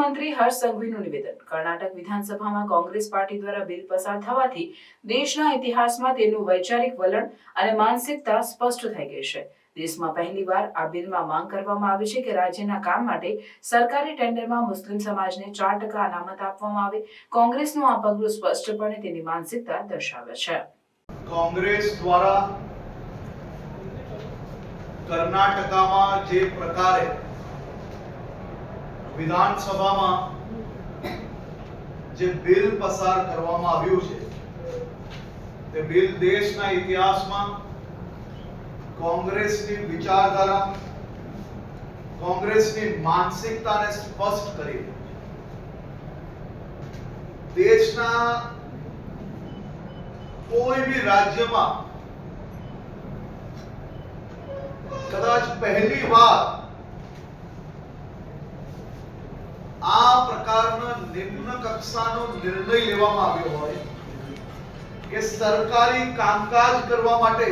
ગૃહમંત્રી હર્ષ સંઘવીનું નિવેદન. કર્ણાટક વિધાનસભામાં કોંગ્રેસ પાર્ટી દ્વારા બિલ પસાર થવાથી દેશના ઇતિહાસમાં તેનું વૈચારિક વલણ અને માનસિકતા સ્પષ્ટ થઈ ગઈ છે. દેશમાં પહેલીવાર આ બિલમાં માંગ કરવામાં આવી છે કે રાજ્યના કામ માટે સરકારી ટેન્ડરમાં મુસ્લિમ સમાજને ચાર ટકા અનામત આપવામાં આવે. કોંગ્રેસનું આ પગલું સ્પષ્ટપણે તેની માનસિકતા દર્શાવે છે. કોંગ્રેસ દ્વારા કર્ણાટકામાં જે પ્રકારે વિધાનસભામાં જે બિલ પસાર કરવામાં આવ્યું છે, તે બિલ દેશના ઇતિહાસમાં કોંગ્રેસની વિચારધારા, કોંગ્રેસની માનસિકતાને સ્પષ્ટ કરી દેશના કોઈ બી રાજ્યમાં કદાચ પહેલી વાર આ પ્રકારના નિમ્ન કક્ષાનો નિર્ણય લેવામાં આવ્યો હોય કે સરકારી કામકાજ કરવા માટે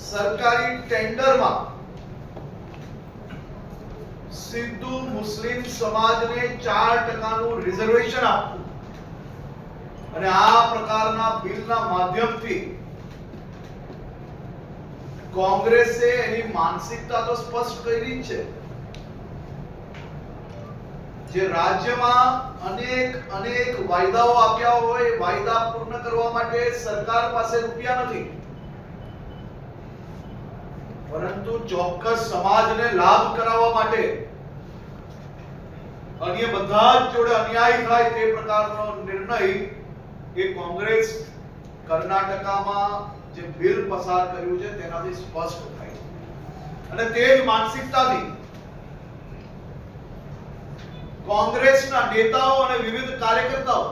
સરકારી ટેન્ડરમાં સીધું મુસ્લિમ સમાજને ચાર ટકાનું રિઝર્વેશન આપવું અને આ પ્રકારના બિલના માધ્યમથી કોંગ્રેસે એની માનસિકતા તો સ્પષ્ટ કરી છે. જે રાજ્યમાં અનેક અનેક વાયદાઓ આપ્યા હોય, વાયદા પૂર્ણ કરવા માટે સરકાર પાસે રૂપિયા નથી. પરંતુ ચોક્કસ સમાજને લાભ કરાવવા માટે અન્ય બધા જ જોડે અન્યાય થાય તે પ્રકારનો નિર્ણય એ કોંગ્રેસ કર્ણાટકામાં જે બિલ પસાર કર્યું છે તેનાથી સ્પષ્ટ થાય છે. અને તે જ માનસિકતાથી કોંગ્રેસના નેતાઓ અને વિવિધ કાર્યકર્તાઓ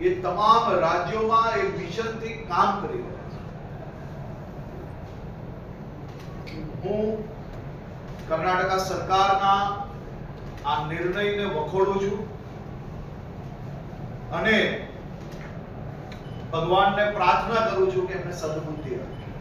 એ તમામ રાજ્યોમાં એ મિશનથી કામ કરી રહ્યા છે. હું કર્ણાટકા સરકારના આ નિર્ણયને વખોડું છું અને ભગવાનને પ્રાર્થના કરું છું કે એમને સદબુદ્ધિ આપે.